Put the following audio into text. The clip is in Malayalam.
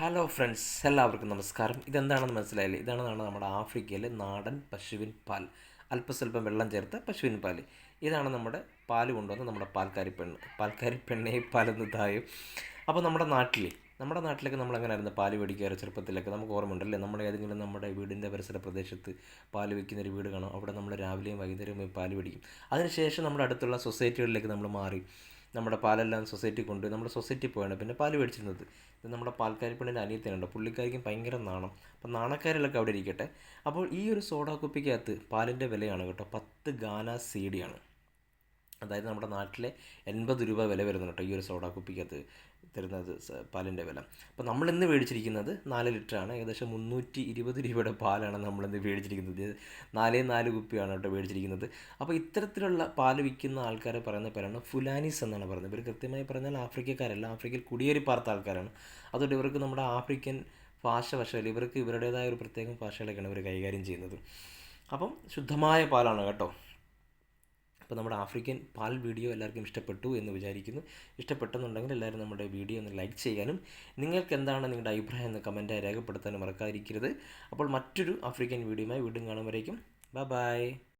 ഹലോ ഫ്രണ്ട്സ് എല്ലാവർക്കും നമസ്കാരം. ഇതെന്താണെന്ന് മനസ്സിലായില്ലേ? ഇതാണെന്നാണ് നമ്മുടെ ആഫ്രിക്കയിലെ നാടൻ പശുവിൻ പാൽ. അല്പസ്വല്പം വെള്ളം ചേർത്ത പശുവിൻ പാൽ. ഇതാണ് നമ്മുടെ പാൽ കൊണ്ടുവന്ന നമ്മുടെ പാൽക്കാരി പെണ്ണ്. പാൽക്കാരി പെണ്ണേ പാലെന്ന് തായും അപ്പോൾ നമ്മുടെ നാട്ടിൽ നമ്മുടെ നാട്ടിലൊക്കെ നമ്മൾ എങ്ങനെയായിരുന്നു പാൽ മേടിക്കാറ് ചെറുപ്പത്തിലൊക്കെ? നമുക്ക് ഓർമ്മയുണ്ടല്ലേ? നമ്മുടെ ഏതെങ്കിലും നമ്മുടെ വീടിന്റെ പരിസര പ്രദേശത്ത് പാൽ വയ്ക്കുന്ന ഒരു വീട് കാണും. അവിടെ നമ്മൾ രാവിലെയും വൈകുന്നേരവും പോയി പാൽ മേടിക്കും. അതിനുശേഷം നമ്മുടെ അടുത്തുള്ള സൊസൈറ്റികളിലേക്ക് നമ്മൾ മാറി. നമ്മുടെ പാലെല്ലാം സൊസൈറ്റി കൊണ്ട് നമ്മുടെ സൊസൈറ്റി പോയാണ്. പിന്നെ പാൽ മേടിച്ചിരുന്നത്. ഇത് നമ്മുടെ പാൽക്കാരി പെണ്ണിന്റെ അനിയത്തിനുണ്ട് പുള്ളിക്കാരിക്കും ഭയങ്കര നാണം. അപ്പം നാണക്കാരിലൊക്കെ അവിടെ ഇരിക്കട്ടെ. അപ്പോൾ ഈ ഒരു സോഡാ കുപ്പിക്കകത്ത് പാലിന്റെ വിലയാണ് കേട്ടോ. പത്ത് ഗാന സി ഡി ആണ് അതായത് നമ്മുടെ നാട്ടിലെ എൺപത് രൂപ വില വരുന്നുണ്ട് കേട്ടോ ഈ ഒരു സോഡാ കുപ്പിക്കകത്ത്. തരുന്നത് പാലിന്റെ വില. അപ്പോൾ നമ്മൾ ഇന്ന് മേടിച്ചിരിക്കുന്നത് നാല് ലിറ്ററാണ്. ഏകദേശം മുന്നൂറ്റി ഇരുപത് രൂപയുടെ പാലാണ് നമ്മളിന്ന് മേടിച്ചിരിക്കുന്നത്. നാലേ നാല് കുപ്പിയാണ് കേട്ടോ മേടിച്ചിരിക്കുന്നത്. അപ്പോൾ ഇത്തരത്തിലുള്ള പാൽ വിൽക്കുന്ന ആൾക്കാർ പറയുന്ന പേരാണ് ഫുലാനീസ് എന്നാണ് പറയുന്നത്. ഇവർ കൃത്യമായി പറഞ്ഞാൽ ആഫ്രിക്കക്കാരല്ല. ആഫ്രിക്കയിൽ കുടിയേറി പാർത്ത ആൾക്കാരാണ്. അതുകൊണ്ട് ഇവർക്ക് നമ്മുടെ ആഫ്രിക്കൻ ഭാഷ വശമില്ല ഇവർക്ക് ഇവരുടേതായ ഒരു പ്രത്യേകം ഭാഷകളൊക്കെയാണ് ഇവർ കൈകാര്യം ചെയ്യുന്നത്. അപ്പം ശുദ്ധമായ പാലാണ് കേട്ടോ. അപ്പോൾ നമ്മുടെ ആഫ്രിക്കൻ പാൽ വീഡിയോ എല്ലാവർക്കും ഇഷ്ടപ്പെട്ടു എന്ന് വിചാരിക്കുന്നു. ഇഷ്ടപ്പെട്ടെന്നുണ്ടെങ്കിൽ എല്ലാവരും നമ്മുടെ വീഡിയോ ഒന്ന് ലൈക്ക് ചെയ്യാനും നിങ്ങൾക്ക് എന്താണ് നിങ്ങളുടെ അഭിപ്രായം എന്ന് കമന്റായി രേഖപ്പെടുത്താനും മറക്കാതിരിക്കരുത്. അപ്പോൾ മറ്റൊരു ആഫ്രിക്കൻ വീഡിയോയുമായി വീണ്ടും കാണുമ്പോഴേക്കും ബൈ ബൈ